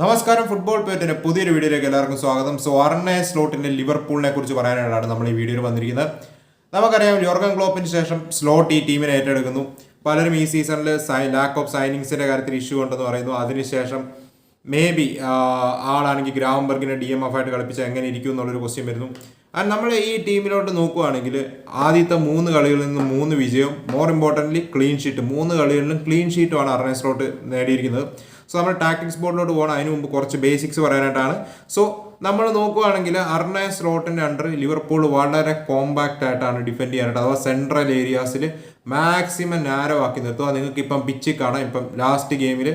നമസ്കാരം ഫുട്ബോൾ പേറ്റിന്റെ പുതിയൊരു വീഡിയോയിലേക്ക് എല്ലാവർക്കും സ്വാഗതം. സോ അർണെ സ്ലോട്ടിന്റെ ലിവർപൂളിനെ കുറിച്ച് പറയാനായിട്ടാണ് നമ്മൾ ഈ വീഡിയോയിൽ വന്നിരിക്കുന്നത്. നമുക്കറിയാം യോർഗൻ ക്ലോപ്പിന് ശേഷം സ്ലോട്ട് ഈ ടീമിനെ ഏറ്റെടുക്കുന്നു. പലരും ഈ സീസണിൽ സൈ ലാക്ക് ഓഫ് സൈനിങ്സിന്റെ കാര്യത്തിൽ ഇഷ്യൂ ഉണ്ടെന്ന് പറയുന്നു. അതിനുശേഷം മേ ബി ആളാണെങ്കിൽ ഗ്രാമബർഗിനെ ഡി എം എഫ് ആയിട്ട് കളിപ്പിച്ച് എങ്ങനെ ഇരിക്കും എന്നുള്ളൊരു ക്വസ്റ്റ്യൻ വരുന്നു. ആൻഡ് നമ്മൾ ഈ ടീമിലോട്ട് നോക്കുകയാണെങ്കിൽ ആദ്യത്തെ മൂന്ന് കളികളിൽ നിന്ന് മൂന്ന് വിജയവും മോർ ഇമ്പോർട്ടന്റ്ലി ക്ലീൻ ഷീറ്റ് മൂന്ന് കളികളിലും ക്ലീൻ ഷീറ്റുമാണ് അർണേ സ്ലോട്ട് നേടിയിരിക്കുന്നത്. സോ നമ്മൾ ടാക്ടിക്സ് ബോർഡിലോട്ട് പോകണം അതിന് മുമ്പ് കുറച്ച് ബേസിക്സ് പറയാനായിട്ടാണ്. സോ നമ്മൾ നോക്കുകയാണെങ്കിൽ അർണെ റോട്ടിന്റെ അണ്ടർ ലിവർപൂൾ വളരെ കോമ്പാക്റ്റ് ആയിട്ടാണ് ഡിഫെൻഡ് ചെയ്യാനായിട്ട് അഥവാ സെൻട്രൽ ഏരിയാസിൽ മാക്സിമം നാരോ ആക്കി നിർത്തുക. നിങ്ങൾക്ക് ഇപ്പം പിച്ചിൽ കാണാം. ഇപ്പം ലാസ്റ്റ് ഗെയിമിൽ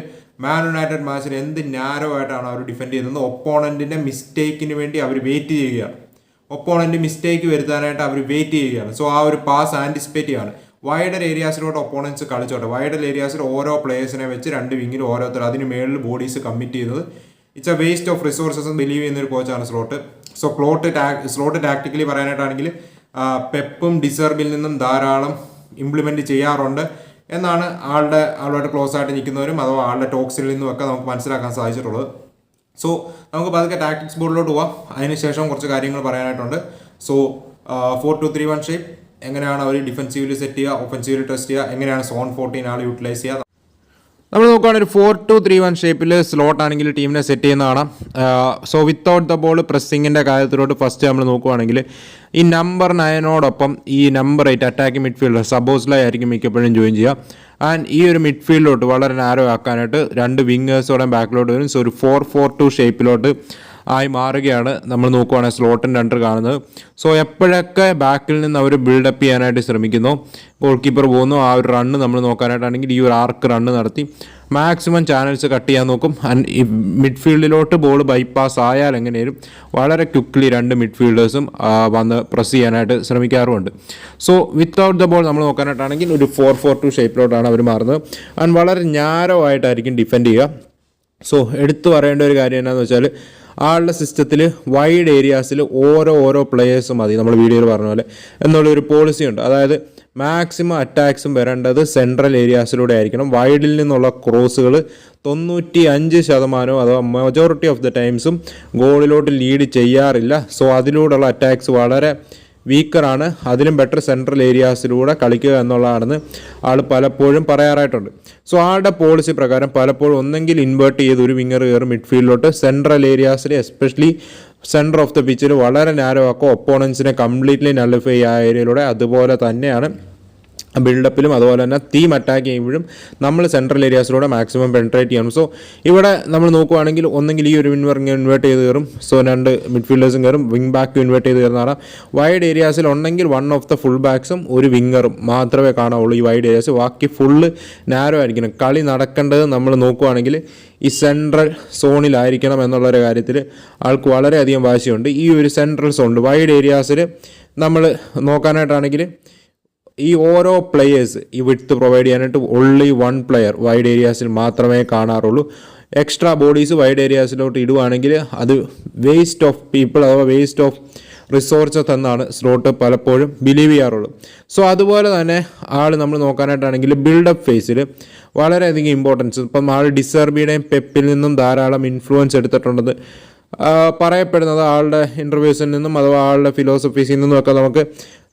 മാൻ യുണൈറ്റഡ് മാച്ചിൽ എന്ത് നാരോ ആയിട്ടാണ് അവർ ഡിഫെൻഡ് ചെയ്യുന്നത്? ഒപ്പോണന്റിന്റെ മിസ്റ്റേക്കിന് വേണ്ടി അവർ വെയിറ്റ് ചെയ്യുകയാണ്. ഒപ്പോണന്റ് മിസ്റ്റേക്ക് വരുത്താനായിട്ട് അവർ വെയിറ്റ് ചെയ്യുകയാണ്. സോ ആ ഒരു പാസ് ആന്റിസിപ്പേറ്റ് ചെയ്യാണ്. വൈഡർ ഏരിയാസിലോട്ട് ഒപ്പോണൻസ് കളിച്ചോട്ടെ. വൈഡർ ഏരിയാസിൽ ഓരോ പ്ലേയേഴ്സിനെ വെച്ച് രണ്ട് വിങ്ങിൽ ഓരോരുത്തർ അതിന് മേളിൽ ബോഡീസ് കമ്മിറ്റ് ചെയ്യുന്നത്. It's a waste of resources എന്ന് ബിലീവ് ചെയ്യുന്ന ഒരു കോച്ചാണ് Slot. So clot Slot tactically പറയാനായിട്ടാണെങ്കിൽ പെപ്പും ഡിസർബിൽ നിന്നും ധാരാളം ഇംപ്ലിമെന്റ് ചെയ്യാറുണ്ട്. എന്നാണ് ആളുടെ ആളുമായിട്ട് ക്ലോസ് ആയിട്ട് നിൽക്കുന്നവരും അഥവാ ആളുടെ ടോക്സിൽ നിന്നുമൊക്കെ നമുക്ക് മനസ്സിലാക്കാൻ സാധിച്ചിട്ടുള്ളത്. സോ നമുക്ക് പതുക്കെ ടാക്ടിക്സ് ബോർഡിലോട്ട് പോവാം. അതിനുശേഷം കുറച്ച് കാര്യങ്ങൾ പറയാനായിട്ടുണ്ട്. So four two three one shape എങ്ങനെയാണ് അവർ ഡിഫൻസീവിൽ സെറ്റ് ചെയ്യുക ഒഫൻസീവിൽ ടെസ്റ്റ് ചെയ്യുക എങ്ങനെയാണ് സോൺ ഫോർട്ടീൻ ആൾ യൂട്ടിലൈസ് ചെയ്യുക? നമ്മൾ നോക്കുകയാണെങ്കിൽ ഒരു ഫോർ ടു ത്രീ വൺ ഷേപ്പിൽ സ്ലോട്ട് ആണെങ്കിൽ ടീമിനെ സെറ്റ് ചെയ്യുന്ന കാണാം. സോ വിത്തൗട്ട് ദ ബോൾ പ്രസ്സിങ്ങിന്റെ കാര്യത്തിലോട്ട് ഫസ്റ്റ് നമ്മൾ നോക്കുകയാണെങ്കിൽ ഈ നമ്പർ നയനോടൊപ്പം ഈ നമ്പർ എയ്റ്റ് അറ്റാക്കിംഗ് മിഡ്ഫീൽഡർ സബോസ്ലായിരിക്കും മിക്കപ്പോഴും ജോയിൻ ചെയ്യുക. ആൻഡ് ഈ ഒരു മിഡ്ഫീൽഡിലോട്ട് വളരെ നാരോ ആക്കാനായിട്ട് രണ്ട് വിങ്ങേഴ്സോടെ ബാക്കിലോട്ട് വരും. സോ ഒരു ഫോർ ഫോർ ടു ഷേപ്പിലോട്ട് ആയി മാറുകയാണ്. നമ്മൾ നോക്കുവാണെങ്കിൽ സ്ലോട്ടിന്റെ അണ്ടർ കാണുന്നത്. സോ എപ്പോഴൊക്കെ ബാക്കിൽ നിന്ന് അവർ ബിൽഡപ്പ് ചെയ്യാനായിട്ട് ശ്രമിക്കുന്നു ഗോൾ കീപ്പർ പോകുന്നു ആ ഒരു റണ്ണ് നമ്മൾ നോക്കാനായിട്ടാണെങ്കിൽ ഈ ഒരു ആർക്ക് റണ്ണ് നടത്തി. മാക്സിമം ചാനൽസ് കട്ട് ചെയ്യാൻ നോക്കും. ഈ മിഡ്ഫീൽഡിലോട്ട് ബോൾ ബൈപ്പാസ് ആയാൽ എങ്ങനെയും വളരെ ക്വിക്ക്ലി രണ്ട് മിഡ്ഫീൽഡേഴ്സും വന്ന് പ്രസ് ചെയ്യാനായിട്ട് ശ്രമിക്കാറുമുണ്ട്. സോ വിത്തൗട്ട് ദ ബോൾ നമ്മൾ നോക്കാനായിട്ടാണെങ്കിൽ ഒരു ഫോർ ഫോർ ടു ഷേപ്പിലോട്ടാണ് അവർ മാറുന്നത്. ആൻഡ് വളരെ ഞാരോ ആയിട്ടായിരിക്കും ഡിഫെൻഡ് ചെയ്യുക. സോ എടുത്തു പറയേണ്ട ഒരു കാര്യം എന്താണെന്ന് വെച്ചാൽ ആളുടെ സിസ്റ്റത്തിൽ വൈഡ് ഏരിയാസിൽ ഓരോ ഓരോ പ്ലേയേഴ്സും മതി. നമ്മൾ വീഡിയോയിൽ പറഞ്ഞ പോലെ. എന്നുള്ളൊരു പോളിസി ഉണ്ട്. അതായത് മാക്സിമം അറ്റാക്സും വരേണ്ടത് സെൻട്രൽ ഏരിയാസിലൂടെ ആയിരിക്കണം. വൈഡിൽ നിന്നുള്ള ക്രോസുകൾ തൊണ്ണൂറ്റി അഞ്ച് ശതമാനവും അഥവാ മെജോറിറ്റി ഓഫ് ദ ടൈംസും ഗോളിലോട്ട് ലീഡ് ചെയ്യാറില്ല. സോ അതിലൂടെയുള്ള അറ്റാക്സ് വളരെ വീക്കറാണ് അതിലും ബെറ്റർ സെൻട്രൽ ഏരിയാസിലൂടെ കളിക്കുക എന്നുള്ളതാണെന്ന് ആൾ പലപ്പോഴും പറയാറായിട്ടുണ്ട്. സോ ആളുടെ പോളിസി പ്രകാരം പലപ്പോഴും ഒന്നെങ്കിൽ ഇൻവേർട്ട് ചെയ്ത് ഒരു വിങ്ങർ കയറും മിഡ്ഫീൽഡിലോട്ട് സെൻട്രൽ ഏരിയാസിൽ എസ്പെഷ്യലി സെന്റർ ഓഫ് ദ പിച്ചിൽ വളരെ നാരോ ആക്കും ഒപ്പോണൻസിനെ കംപ്ലീറ്റ്ലി നള്ളിഫൈ ആ ഏരിയയിലൂടെ അതുപോലെ തന്നെയാണ് ബിൽഡപ്പിലും അതുപോലെ തന്നെ തീം അറ്റാക്ക് ചെയ്യുമ്പോഴും നമ്മൾ സെൻട്രൽ ഏരിയാസിലൂടെ മാക്സിമം പെൻട്രേറ്റ് ചെയ്യണം. സോ ഇവിടെ നമ്മൾ നോക്കുവാണെങ്കിൽ ഒന്നെങ്കിൽ ഈ ഒരു വിൻവർങ്ങ് ഇൻവേർട്ട് ചെയ്ത് കയറും. സോ രണ്ട് മിഡ്ഫീൽഡേഴ്സും കയറും. വിങ് ബാക്ക് ഇൻവേർട്ട് ചെയ്ത് കയറുന്നതാണ്. വൈഡ് ഏരിയാസിൽ ഉണ്ടെങ്കിൽ വൺ ഓഫ് ദ ഫുൾ ബാക്സും ഒരു വിങ്ങറും മാത്രമേ കാണാവുള്ളൂ ഈ വൈഡ് ഏരിയാസ് ബാക്കി ഫുള്ള് നാരോ ആയിരിക്കണം. കളി നടക്കേണ്ടത് നമ്മൾ നോക്കുവാണെങ്കിൽ ഈ സെൻട്രൽ സോണിലായിരിക്കണം എന്നുള്ളൊരു കാര്യത്തിൽ ആൾക്ക് വളരെയധികം വാശിയുണ്ട്. ഈ ഒരു സെൻട്രൽ സോണിൽ വൈഡ് ഏരിയാസിൽ നമ്മൾ നോക്കാനായിട്ടാണെങ്കിൽ ഈ ഓരോ പ്ലെയേഴ്സ് ഈ വിട്ത്ത് പ്രൊവൈഡ് ചെയ്യാനായിട്ട് ഓൺലി വൺ പ്ലെയർ വൈഡ് ഏരിയാസിൽ മാത്രമേ കാണാറുള്ളൂ. എക്സ്ട്രാ ബോഡീസ് വൈഡ് ഏരിയാസിലോട്ട് ഇടുവാണെങ്കിൽ അത് വേസ്റ്റ് ഓഫ് പീപ്പിൾ അഥവാ വേസ്റ്റ് ഓഫ് റിസോർച്ചസ് എന്നാണ് സ്ലോട്ട് പലപ്പോഴും ബിലീവ് ചെയ്യാറുള്ളത്. സോ അതുപോലെ തന്നെ ആൾ നമ്മൾ നോക്കാനായിട്ടാണെങ്കിൽ ബിൽഡപ്പ് ഫേസിൽ വളരെയധികം ഇമ്പോർട്ടൻസ് ഇപ്പം ആൾ ഡിസർബിയുടെയും പെപ്പിൽ നിന്നും ധാരാളം ഇൻഫ്ലുവൻസ് എടുത്തിട്ടുണ്ടെന്ന് പറയപ്പെടുന്നത് ആളുടെ ഇന്റർവ്യൂസിൽ നിന്നും അഥവാ ആളുടെ ഫിലോസഫീസിൽ നിന്നുമൊക്കെ നമുക്ക്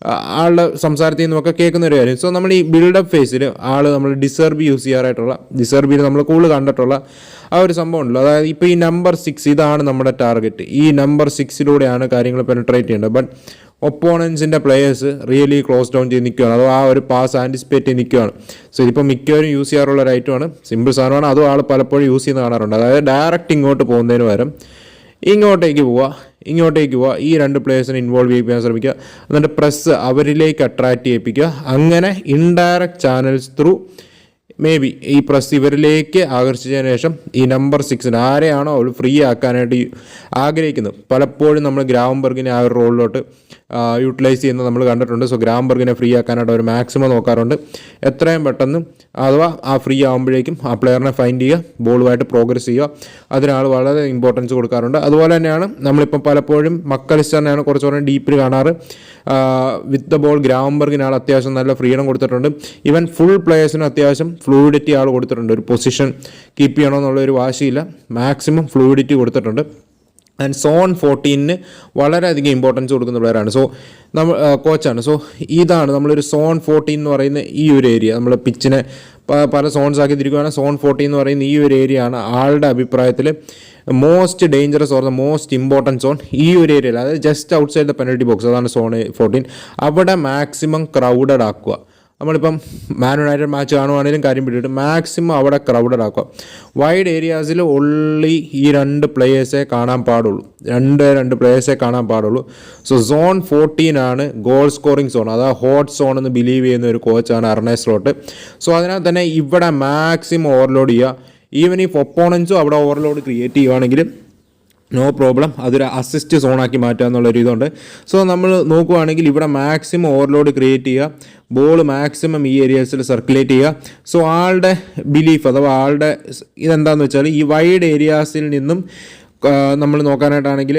ആളുടെ സംസാരത്തിൽ നിന്നുമൊക്കെ കേൾക്കുന്ന ഒരു കാര്യം. സോ നമ്മൾ ഈ ബിൽഡപ്പ് ഫേസിൽ ആൾ നമ്മൾ ഡിസർബ് യൂസ് ചെയ്യാറായിട്ടുള്ള ഡിസർബിയിൽ നമ്മൾ കൂടുതൽ കണ്ടിട്ടുള്ള ആ ഒരു സംഭവം ഉണ്ടല്ലോ. അതായത് ഇപ്പോൾ ഈ നമ്പർ സിക്സ് ഇതാണ് നമ്മുടെ ടാർഗറ്റ് ഈ നമ്പർ സിക്സിലൂടെയാണ് കാര്യങ്ങൾ പെനട്രേറ്റ് ചെയ്യേണ്ടത്. ബട്ട് ഒപ്പോണൻസിന്റെ പ്ലേയേഴ്സ് റിയലി ക്ലോസ് ഡൗൺ ചെയ്ത് നിൽക്കുകയാണ്. അതോ ആ ഒരു പാസ് ആന്റിസിപ്പേറ്റ് ചെയ്ത് നിൽക്കുകയാണ്. സോ ഇതിപ്പോൾ മിക്കവരും യൂസ് ചെയ്യാറുള്ള ഒരു ഐറ്റമാണ് സിമ്പിൾ സാധനമാണ്. അതും ആൾ പലപ്പോഴും യൂസ് ചെയ്യുന്ന കാണാറുണ്ട്. അതായത് ഡയറക്റ്റ് ഇങ്ങോട്ട് പോകുന്നതിന് പകരം ഇങ്ങോട്ടേക്ക് പോവുക ഇങ്ങോട്ടേക്ക് പോവുക ഈ രണ്ട് പ്ലേയേഴ്സിനെ ഇൻവോൾവ് ചെയ്യിപ്പിക്കാൻ ശ്രമിക്കുക. എന്നിട്ട് പ്രസ് അവരിലേക്ക് അട്രാക്റ്റ് ചെയ്യിപ്പിക്കുക. അങ്ങനെ indirect channels through may be ഈ പ്രസ് ഇവരിലേക്ക് ആകർഷിച്ചതിന് ശേഷം ഈ നമ്പർ സിക്സിന് ആരെയാണോ അവൾ ഫ്രീ ആക്കാനായിട്ട് ആഗ്രഹിക്കുന്നത്. പലപ്പോഴും നമ്മൾ ഗ്രാംബർഗിനെ ആ ഒരു റോളിലോട്ട് യൂട്ടിലൈസ് ചെയ്യുന്നത് നമ്മൾ കണ്ടിട്ടുണ്ട്. സോ ഗ്രാംബർഗിനെ ഫ്രീ ആക്കാനായിട്ട് അവർ മാക്സിമം നോക്കാറുണ്ട്. എത്രയും പെട്ടെന്ന് അഥവാ ആ ഫ്രീ ആകുമ്പോഴേക്കും ആ പ്ലെയറിനെ ഫൈൻഡ് ചെയ്യുക ബോളുമായിട്ട് പ്രോഗ്രസ് ചെയ്യുക. അതിനാൾ വളരെ ഇമ്പോർട്ടൻസ് കൊടുക്കാറുണ്ട്. അതുപോലെ തന്നെയാണ് നമ്മളിപ്പം പലപ്പോഴും മക്കളിസ്റ്ററിനെയാണ് കുറച്ചുകൂടെ ഡീപ്പിൽ കാണാറ്. വിത്ത് ദ ബോൾ ഗ്രാംബർഗിന് ആൾ അത്യാവശ്യം നല്ല ഫ്രീഡം കൊടുത്തിട്ടുണ്ട്. ഈവൻ ഫുൾ പ്ലേയേഴ്സിന് അത്യാവശ്യം ഫ്ലൂയിഡിറ്റി ആൾ കൊടുത്തിട്ടുണ്ട്. ഒരു പൊസിഷൻ കീപ്പ് ചെയ്യണമെന്നുള്ള ഒരു വാശിയില്ല. മാക്സിമം ഫ്ലൂയിഡിറ്റി കൊടുത്തിട്ടുണ്ട്. ആൻഡ് സോൺ ഫോർട്ടീനിന് വളരെയധികം ഇമ്പോർട്ടൻസ് കൊടുക്കുന്ന പ്ലെയറാണ് സോ നമ്മൾ കോച്ചാണ് സോ ഇതാണ് നമ്മളൊരു സോൺ ഫോർട്ടീൻ എന്ന് പറയുന്ന ഈ ഒരു ഏരിയ നമ്മൾ പിച്ചിനെ പല സോൺസ് ആക്കി തിരിക്കുകയാണെങ്കിൽ സോൺ ഫോർട്ടി എന്ന് പറയുന്ന ഈ ഒരു ഏരിയ ആണ് ആളുടെ അഭിപ്രായത്തിൽ most dangerous or the most important zone ഈ ഒരു ഏരിയയിൽ. അതായത് just outside the penalty box അതാണ് സോൺ ഫോർട്ടീൻ അവിടെ മാക്സിമം ക്രൗഡഡ് ആക്കുക. നമ്മളിപ്പം മാൻ യുണൈറ്റഡ് മാച്ച് കാണുവാണെങ്കിലും കാര്യം പിടിയിട്ട് മാക്സിമം അവിടെ ക്രൗഡഡ് ആക്കുക. വൈഡ് ഏരിയാസിൽ ഒള്ളി ഈ രണ്ട് പ്ലേയേഴ്സേ കാണാൻ പാടുള്ളൂ. രണ്ട് രണ്ട് പ്ലേയേഴ്സേ കാണാൻ പാടുള്ളൂ. സോ സോൺ ഫോർട്ടീൻ ആണ് ഗോൾ സ്കോറിംഗ് സോൺ അതാ ഹോട്ട് സോൺ എന്ന് ബിലീവ് ചെയ്യുന്ന ഒരു കോച്ചാണ് അർണേ സ്ലോട്ട് സോ അതിനകത്ത് തന്നെ ഇവിടെ മാക്സിമം ഓവർലോഡ് ചെയ്യുക. ഈവൻ ഈ ഒപ്പോണൻസും അവിടെ ഓവർലോഡ് ക്രിയേറ്റ് ചെയ്യുവാണെങ്കിൽ നോ പ്രോബ്ലം അതൊരു അസിസ്റ്റ് സോണാക്കി മാറ്റുക എന്നുള്ളൊരു ഇതുണ്ട്. സോ നമ്മൾ നോക്കുവാണെങ്കിൽ ഇവിടെ മാക്സിമം ഓവർലോഡ് ക്രിയേറ്റ് ചെയ്യുക. ബോൾ മാക്സിമം ഈ ഏരിയാസിൽ സർക്കുലേറ്റ് ചെയ്യുക. സോ ആളുടെ ബിലീഫ് അഥവാ ആളുടെ ഇതെന്താണെന്ന് വെച്ചാൽ ഈ വൈഡ് ഏരിയാസിൽ നിന്നും നമ്മൾ നോക്കാനായിട്ടാണെങ്കിൽ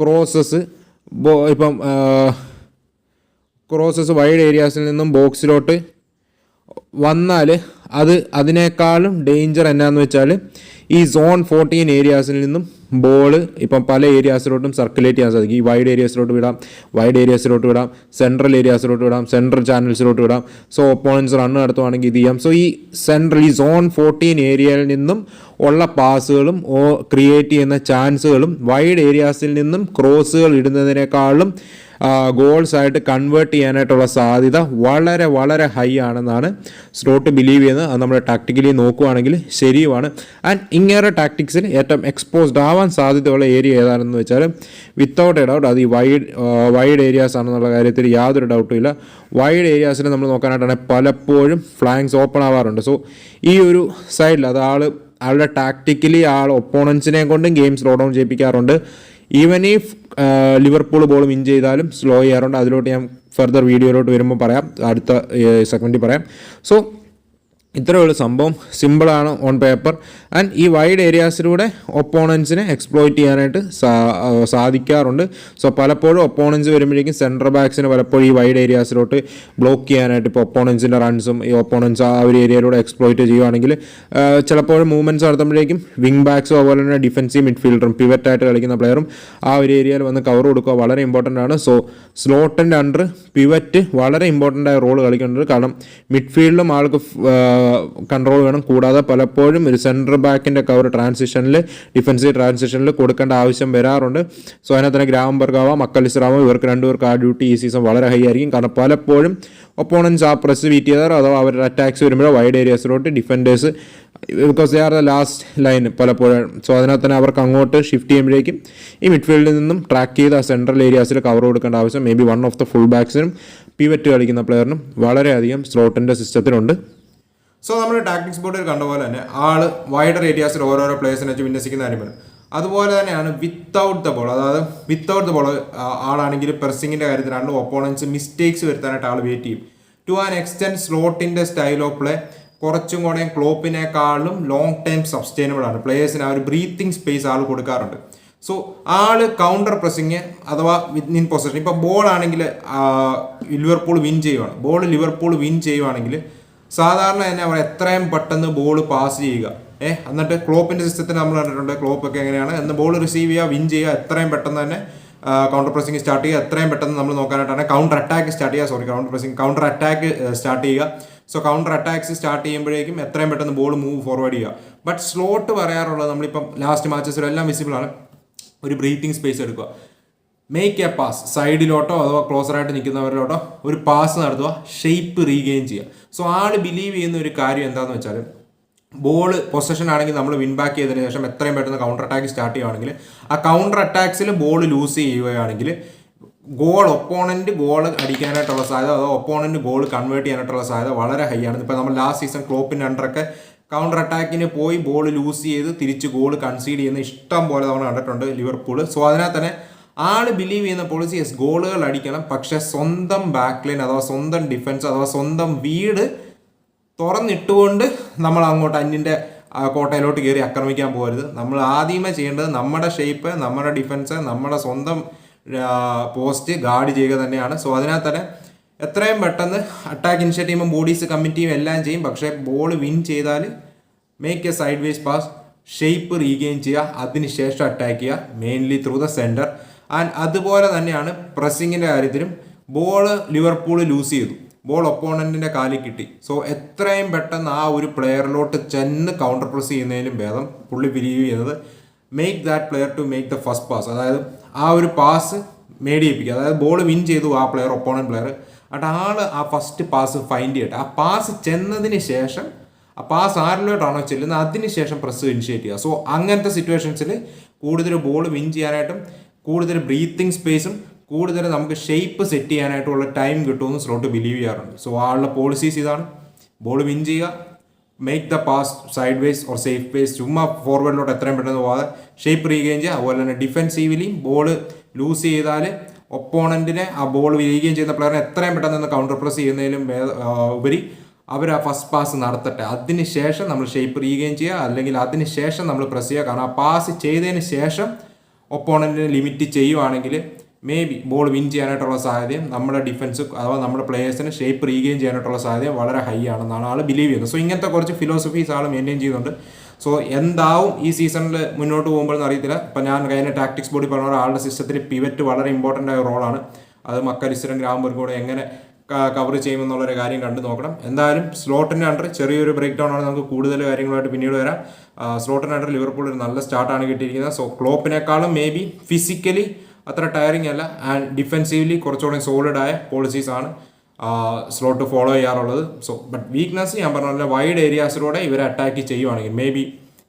ക്രോസസ് ബോ ഇപ്പം ക്രോസസ് വൈഡ് ഏരിയാസിൽ നിന്നും ബോക്സിലോട്ട് വന്നാൽ അത് അതിനേക്കാളും ഡേഞ്ചർ എന്നാന്ന് വെച്ചാൽ ഈ സോൺ ഫോർട്ടീൻ ഏരിയാസിൽ നിന്നും ബോൾ ഇപ്പം പല ഏരിയാസിലോട്ടും സർക്കുലേറ്റ് ചെയ്യാൻ സാധിക്കും. ഈ വൈഡ് ഏരിയാസിലോട്ട് വിടാം വൈഡ് ഏരിയാസിലോട്ട് വിടാം സെൻട്രൽ ഏരിയാസിലോട്ട് വിടാം സെൻട്രൽ ചാനൽസിലോട്ട് വിടാം. സോ ഒപ്പോണൻസ് റൺ നടത്തുവാണെങ്കിൽ ഇത് ചെയ്യാം. സോ ഈ സെൻട്രൽ ഈ സോൺ ഫോർട്ടീൻ ഏരിയയിൽ നിന്നും ഉള്ള പാസുകളും ക്രിയേറ്റ് ചെയ്യുന്ന ചാൻസുകളും വൈഡ് ഏരിയാസിൽ നിന്നും ക്രോസുകൾ ഇടുന്നതിനേക്കാളും ഗോൾസ് ആയിട്ട് കൺവേർട്ട് ചെയ്യാനായിട്ടുള്ള സാധ്യത വളരെ വളരെ ഹൈ ആണെന്നാണ് സ്ലോട്ട് ബിലീവ് ചെയ്യുന്നത്. അത് നമ്മൾ ടാക്ടിക്കലി നോക്കുവാണെങ്കിൽ ശരിയുമാണ്. ആൻഡ് ഇങ്ങേറെ ടാക്ടിക്സിൽ ഏറ്റവും എക്സ്പോസ്ഡ് ആവാൻ സാധ്യതയുള്ള ഏരിയ ഏതാണെന്ന് വെച്ചാൽ വിത്തൗട്ട് എ ഡൗട്ട് അത് ഈ വൈഡ് വൈഡ് ഏരിയാസ് ആണെന്നുള്ള കാര്യത്തിൽ യാതൊരു ഡൗട്ടും ഇല്ല. വൈഡ് ഏരിയാസിൽ നമ്മൾ നോക്കാനായിട്ടാണെങ്കിൽ പലപ്പോഴും ഫ്ലാങ്സ് ഓപ്പൺ ആവാറുണ്ട്. സോ ഈ ഒരു സൈഡിൽ അത് ആൾ ആളുടെ ടാക്ടിക്കലി ആൾ ഒപ്പോണൻസിനെ കൊണ്ടും game slow down ചെയ്യിപ്പിക്കാറുണ്ട്. Even if Liverpool ball win ചെയ്താലും സ്ലോ ചെയ്യാറുണ്ട്. അതിലോട്ട് ഞാൻ ഫർദർ വീഡിയോയിലോട്ട് വരുമ്പോൾ പറയാം. അടുത്ത സെഗ്മെന്റിൽ പറയാം. സോ ഇത്രയുള്ള സംഭവം. സിമ്പിളാണ് ഓൺ പേപ്പർ ആൻഡ് ഈ വൈഡ് ഏരിയാസിലൂടെ ഒപ്പോണൻസിനെ എക്സ്പ്ലോയിറ്റ് ചെയ്യാനായിട്ട് സാധിക്കാറുണ്ട്. സോ പലപ്പോഴും ഒപ്പോണൻസ് വരുമ്പോഴേക്കും സെൻട്രൽ ബാക്സിന് പലപ്പോഴും ഈ വൈഡ് ഏരിയാസിലോട്ട് ബ്ലോക്ക് ചെയ്യാനായിട്ട് ഇപ്പോൾ ഒപ്പോണൻസിന്റെ റൺസും ഈ ഒപ്പോണൻസ് ആ ഒരു ഏരിയയിലൂടെ എക്സ്പ്ലോയിറ്റ് ചെയ്യുകയാണെങ്കിൽ ചിലപ്പോഴും മൂവ്മെന്റ്സ് നടത്തുമ്പോഴേക്കും വിങ് ബാക്സും അതുപോലെ തന്നെ ഡിഫൻസീവ് മിഡ്ഫീൽഡറും പിവറ്റായിട്ട് കളിക്കുന്ന പ്ലെയറും ആ ഒരു ഏരിയയിൽ വന്ന് കവർ കൊടുക്കുക വളരെ ഇമ്പോർട്ടന്റ് ആണ്. സോ സ്ലോട്ടിന്റെ അണ്ടർ പിവറ്റ് വളരെ ഇമ്പോർട്ടന്റ് ആയ റോൾ കളിക്കുന്നുണ്ട് കാരണം മിഡ്ഫീൽഡിലും ആൾക്ക് കൺട്രോൾ വേണം. കൂടാതെ പലപ്പോഴും ഒരു സെൻട്രൽ ബാക്കിന്റെ കവർ ട്രാൻസിഷനിൽ ഡിഫൻസീവ് ട്രാൻസിഷനിൽ കൊടുക്കേണ്ട ആവശ്യം വരാറുണ്ട്. സോ അതിനകത്ത് തന്നെ ഗ്രാമബർഗാവോ മക്കലിസ്റാമോ ഇവർക്ക് രണ്ടുപേർക്ക് ആ ഡ്യൂട്ടി ഈ സീസൺ വളരെ ഹൈ ആയിരിക്കും. കാരണം പലപ്പോഴും ഒപ്പോണൻസ് ആ പ്രസ് ബീറ്റ് ചെയ്താറോ അഥവാ അവരുടെ അറ്റാക്സ് വരുമ്പോഴോ wide ഏരിയാസിലോട്ട് defenders because they are the last line പലപ്പോഴും. സോ അതിനകത്ത് തന്നെ അവർക്ക് അങ്ങോട്ട് ഷിഫ്റ്റ് ചെയ്യുമ്പോഴേക്കും ഈ മിഡ്ഫീൽഡിൽ നിന്നും ട്രാക്ക് ചെയ്ത് ആ സെൻട്രൽ ഏരിയാസിൽ കവർ കൊടുക്കേണ്ട ആവശ്യം may be one of the full ബാക്സിനും pivot കളിക്കുന്ന പ്ലെയറിനും വളരെയധികം സ്ലോട്ടിന്റെ സിസ്റ്റത്തിലുണ്ട് സോ നമ്മുടെ ടാക്ടിക്സ് ബോർഡിൽ കണ്ട പോലെ തന്നെ ആൾ വൈഡർ ഏരിയാസിൽ ഓരോരോ പ്ലേയേഴ്സിനെ വെച്ച് വിന്യസിക്കുന്ന കാര്യം വരും. അതുപോലെ തന്നെയാണ് വിത്തൗട്ട് ദ ബോൾ അതായത് വിത്തൗട്ട് ദ ബോൾ ആളാണെങ്കിൽ പെർസിങ്ങിന്റെ കാര്യത്തിലാണെങ്കിലും ഒപ്പോണൻസ് മിസ്റ്റേക്സ് വരുത്താനായിട്ട് ആൾ വെയിറ്റ് ചെയ്യും. ടു ആൻ എക്സ്റ്റെൻഡ് സ്ലോട്ടിന്റെ സ്റ്റൈൽ ഓഫ് പ്ലേ കുറച്ചും കൂടെ ക്ലോപ്പിനേക്കാളും ലോങ് ടൈം സസ്റ്റൈനബിൾ ആണ്. പ്ലേയേഴ്സിന് ആ ഒരു ബ്രീത്തിങ് സ്പേസ് ആൾ കൊടുക്കാറുണ്ട്. സോ ആൾ കൗണ്ടർ പ്രസിങ് അഥവാ ഇൻ പൊസിഷൻ ഇപ്പോൾ ബോൾ ആണെങ്കിൽ ലിവർപൂൾ വിൻ ചെയ്യുവാണ്. ബോൾ ലിവർപൂൾ വിൻ ചെയ്യുവാണെങ്കിൽ സാധാരണ തന്നെ നമ്മൾ എത്രയും പെട്ടെന്ന് ബോൾ പാസ് ചെയ്യുക. ഏഹ് എന്നിട്ട് ക്ലോപ്പിന്റെ സിസ്റ്റത്തിൽ നമ്മൾ കണ്ടിട്ടുണ്ട്. ക്ലോപ്പ് ഒക്കെ എങ്ങനെയാണ്? എന്ന് ബോൾ റിസീവ് ചെയ്യുക വിൻ ചെയ്യുക എത്രയും പെട്ടെന്ന് തന്നെ കൗണ്ടർ പ്രസിംഗ് സ്റ്റാർട്ട് ചെയ്യുക. എത്രയും പെട്ടെന്ന് നമ്മൾ നോക്കാനായിട്ടാണ് കൗണ്ടർ അറ്റാക്ക് സ്റ്റാർട്ട് ചെയ്യുക. Sorry counter pressing counter attack start ചെയ്യുക. സോ കൗണ്ടർ അറ്റാക്സ് സ്റ്റാർട്ട് ചെയ്യുമ്പോഴേക്കും എത്രയും പെട്ടെന്ന് ബോൾ മൂവ് ഫോർവേഡ് ചെയ്യുക. ബട്ട് സ്ലോട്ട് പറയാറുള്ളത് നമ്മളിപ്പം ലാസ്റ്റ് മാച്ചസിലും എല്ലാം വിസിബിൾ ആണ്. ഒരു ബ്രീത്തിങ് സ്പേസ് എടുക്കുക. മേക്ക് എ പാസ് സൈഡിലോട്ടോ അഥവാ ക്ലോസർ ആയിട്ട് നിൽക്കുന്നവരിലോട്ടോ ഒരു പാസ് നടത്തുക ഷേപ്പ് റീഗെയിൻ ചെയ്യുക. സോ ആൾ ബിലീവ് ചെയ്യുന്ന ഒരു കാര്യം എന്താണെന്ന് വെച്ചാൽ ബോൾ പൊസഷൻ ആണെങ്കിൽ നമ്മൾ വിൻ ബാക്ക് ചെയ്തതിന് ശേഷം എത്രയും പെട്ടെന്ന് കൗണ്ടർ അറ്റാക്ക് സ്റ്റാർട്ട് ചെയ്യുകയാണെങ്കിൽ ആ കൗണ്ടർ അറ്റാക്സിൽ ബോൾ ലൂസ് ചെയ്യുകയാണെങ്കിൽ ഗോൾ ഒപ്പോണന്റ് ഗോൾ അടിക്കാനായിട്ടുള്ള സാധ്യത അതോ ഒപ്പോണന്റ് ഗോൾ കൺവേർട്ട് ചെയ്യാനായിട്ടുള്ള സാധ്യത വളരെ ഹൈ ആണ്. ഇപ്പോൾ നമ്മൾ ലാസ്റ്റ് സീസൺ ക്ലോപ്പിന്റെ അണ്ടറൊക്കെ കൗണ്ടർ അറ്റാക്കിന് പോയി ബോൾ ലൂസ് ചെയ്ത് തിരിച്ച് ഗോൾ കൺസീഡ് ചെയ്യുന്ന ഇഷ്ടം പോലെ നമ്മൾ കണ്ടിട്ടുണ്ട് ലിവർപൂൾ സോ അതിനകത്ത് തന്നെ ആൾ ബിലീവ് ചെയ്യുന്ന പോളിസി എസ് ഗോളുകൾ അടിക്കണം. പക്ഷെ സ്വന്തം ബാക്ക്ലൈൻ അഥവാ സ്വന്തം ഡിഫൻസ് അഥവാ സ്വന്തം വീട് തുറന്നിട്ടുകൊണ്ട് നമ്മൾ അങ്ങോട്ട് അന്യന്റെ കോട്ടയിലോട്ട് കയറി ആക്രമിക്കാൻ പോകരുത്. നമ്മൾ ആദ്യമേ ചെയ്യേണ്ടത് നമ്മുടെ ഷേപ്പ് നമ്മുടെ ഡിഫൻസ് നമ്മുടെ സ്വന്തം പോസ്റ്റ് ഗാർഡ് ചെയ്യുക തന്നെയാണ്. സോ അതിനകത്ത് തന്നെ എത്രയും പെട്ടെന്ന് അറ്റാക്ക് ഇനിഷ്യേറ്റീവും ബോഡീസ് കമ്മിറ്റിയും എല്ലാം ചെയ്യും. പക്ഷേ ബോൾ വിൻ ചെയ്താൽ make a sideways pass shape regain ചെയ്യുക അതിനുശേഷം അറ്റാക്ക് ചെയ്യുക mainly through the centre and അതുപോലെ തന്നെയാണ് പ്രസ്സിങ്ങിന്റെ കാര്യത്തിലും ബോൾ ലിവർപൂൾ ലൂസ് ചെയ്തു. ബോൾ ഒപ്പോണന്റിന്റെ കാലിൽ കിട്ടി. സോ എത്രയും പെട്ടെന്ന് ആ ഒരു പ്ലെയറിലോട്ട് ചെന്ന് കൗണ്ടർ പ്രസ് ചെയ്യുന്നതിലും ഭേദം പുള്ളി ബിലീവ് ചെയ്യുന്നത് make that player to make the first pass അതായത് ആ ഒരു പാസ് മേടിയിപ്പിക്കുക. അതായത് ബോൾ വിൻ ചെയ്തു ആ player opponent player at all ആ ഫസ്റ്റ് പാസ് ഫൈൻഡ് ചെയ്യട്ടെ. ആ പാസ് ചെന്നതിന് ശേഷം ആ പാസ് ആരിലോട്ടാണോ ചെല്ലുന്നത്? അതിന് ശേഷം പ്രസ് ഇനിഷ്യേറ്റ് ചെയ്യുക. സോ അങ്ങനത്തെ സിറ്റുവേഷൻസിൽ കൂടുതൽ ബോൾ വിൻ ചെയ്യാനായിട്ടും കൂടുതൽ ബ്രീത്തിങ് സ്പേസും കൂടുതൽ നമുക്ക് ഷേപ്പ് സെറ്റ് ചെയ്യാനായിട്ടുള്ള ടൈം കിട്ടുമെന്ന് സ്ലോട്ട് ബിലീവ് ചെയ്യാറുണ്ട്. സോ ആളുടെ പോളിസീസ് ഇതാണ്. ബോൾ വിൻ ചെയ്യുക. Make the pass sideways or safe ways ചുമ്മാ ഫോർവേഡിലോട്ട് എത്രയും പെട്ടെന്ന് പോകാതെ ഷേപ്പ് റീഗെയിൻ ചെയ്യുക. അതുപോലെ തന്നെ ഡിഫെൻസീവ്ലി ബോൾ ലൂസ് ചെയ്താൽ ഒപ്പോണന്റിനെ ആ ബോൾ വിരിയുകയും ചെയ്യുന്ന പ്ലെയറിനെ എത്രയും പെട്ടെന്ന് കൗണ്ടർ പ്രസ് ചെയ്യുന്നതിലും ഉപരി അവർ ആ ഫസ്റ്റ് പാസ് നടത്തട്ടെ. അതിന് ശേഷം നമ്മൾ ഷേപ്പ് റീഗെയിൻ ചെയ്യുക. അല്ലെങ്കിൽ അതിന് ശേഷം നമ്മൾ പ്രസ് ചെയ്യുക. കാരണം ആ പാസ് ചെയ്തതിന് ശേഷം ഒപ്പോണന്റിനെ ലിമിറ്റ് ചെയ്യുവാണെങ്കിൽ മേ ബി ബോൾ വിൻ ചെയ്യാനായിട്ടുള്ള സാധ്യതയും നമ്മുടെ ഡിഫൻസ് അഥവാ നമ്മുടെ പ്ലേയേഴ്സിന് ഷേപ്പ് റീഗെയിൻ ചെയ്യാനായിട്ടുള്ള സാധ്യത വളരെ ഹൈ ആണെന്നാണ് ആൾ ബിലീവ് ചെയ്യുന്നത്. സോ ഇങ്ങനത്തെ കുറച്ച് ഫിലോസഫീസ് ആൾ മെയിന്റെയിൻ ചെയ്യുന്നുണ്ട്. സോ എന്താവും ഈ സീസണിൽ മുന്നോട്ട് പോകുമ്പോൾ എന്ന് അറിയത്തില്ല. ഇപ്പം ഞാൻ കഴിഞ്ഞ ടാക്ടിക്സ് ബോഡി പറഞ്ഞ ആളുടെ സിസ്റ്റത്തിൽ പിവറ്റ് വളരെ ഇമ്പോർട്ടന്റ് ആയ റോളാണ് അത് മക്കരിസ്റ്ററും ഗ്രാമബർഗും കൂടെ എങ്ങനെ കവർ ചെയ്യുമെന്നുള്ളൊരു കാര്യം കണ്ടു നോക്കണം. എന്തായാലും സ്ലോട്ടിന്റെ അണ്ടർ ചെറിയൊരു ബ്രേക്ക് ഡൗൺ ആണ് നമുക്ക് കൂടുതൽ കാര്യങ്ങളായിട്ട് പിന്നീട് വരാം. സ്ലോട്ടിന്റെ അണ്ടർ ലിവർപൂൾ ഒരു നല്ല സ്റ്റാർട്ടാണ് കിട്ടിയിരിക്കുന്നത്. സോ ക്ലോപ്പിനേക്കാളും മേ ബി ഫിസിക്കലി അത്ര ടയറിംഗ് അല്ല. ആൻഡ് ഡിഫെൻസീവ്ലി കുറച്ചുകൂടി സോളിഡ് ആയ പോളിസീസ് ആണ് സ്ലോട്ട് ഫോളോ ചെയ്യാറുള്ളത്. സോ ബട്ട് വീക്ക്നെസ് ഞാൻ പറഞ്ഞ വൈഡ് ഏരിയാസിലൂടെ ഇവരെ അറ്റാക്ക് ചെയ്യുവാണെങ്കിൽ മേ ബി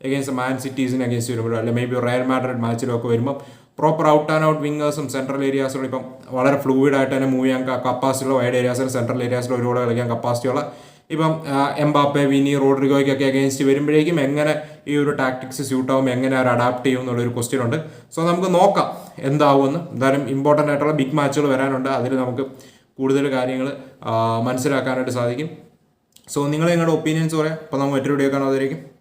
എഗെയിൻസ്റ്റ് മാൻ സിറ്റീസിന് അഗേൻസ്റ്റ് വരുമ്പോഴോ അല്ലെങ്കിൽ മേ ബി റയൽ മാഡ്രിഡ് മാച്ചിലൊക്കെ വരുമ്പോൾ പ്രോപ്പർ ഔട്ട് ആൻഡ് ഔട്ട് വിങ്ങേഴ്സും സെൻട്രൽ ഏരിയാസിലും ഇപ്പം വളരെ ഫ്ലൂയിഡ് ആയിട്ട് തന്നെ മൂവ് ചെയ്യാൻ കപ്പാസിറ്റിയുള്ള വൈഡ് ഏരിയാസിലും സെൻട്രൽ ഏരിയാസിലും ഒരുപാട് കളിക്കാൻ കപ്പാസിറ്റിയുള്ള ഇപ്പം എംബാപ്പെ വിനി റോഡ്രിഗോയ്ക്കൊക്കെ അഗേൻസ്റ്റ് വരുമ്പോഴേക്കും എങ്ങനെ ഈ ഒരു ടാക്ടിക്സ് സ്യൂട്ട് ആവും എങ്ങനെ അവർ അഡാപ്റ്റ് ചെയ്യും എന്നുള്ളൊരു ക്വസ്റ്റ്യൻ ഉണ്ട്. സോ നമുക്ക് നോക്കാം എന്താവുമെന്ന്. എന്തായാലും ഇമ്പോർട്ടന്റ് ആയിട്ടുള്ള ബിഗ് മാച്ചുകൾ വരാനുണ്ട്. അതിൽ നമുക്ക് കൂടുതൽ കാര്യങ്ങൾ മനസ്സിലാക്കാനായിട്ട് സാധിക്കും. സോ നിങ്ങൾ നിങ്ങളുടെ ഒപ്പീനിയൻസ് പറയാം. അപ്പോൾ നമുക്ക് മറ്റൊരു വീഡിയോ കാണാതിരിക്കും ബൈ